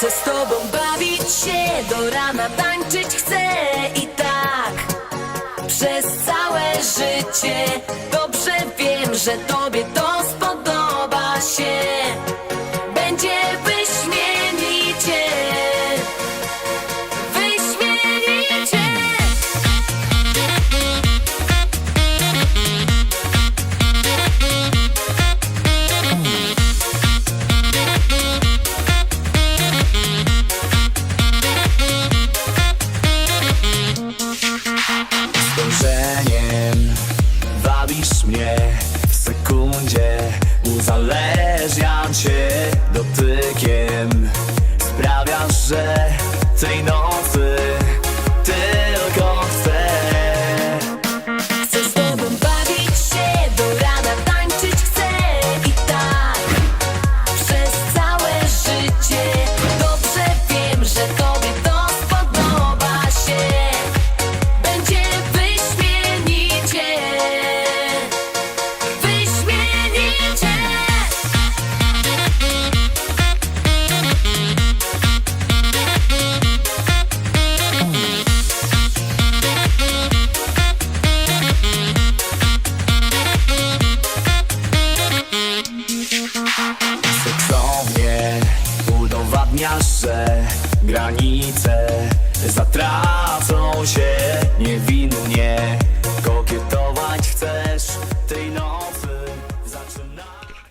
z tobą bawić się, do rana tańczyć chcę i tak przez całe życie. Dobrze wiem, że tobie to mnie w sekundzie Uzależniam cię dotykiem. Sprawiasz, że tej nocy udowadniasz, że granice zatracą się niewinnie Kokietować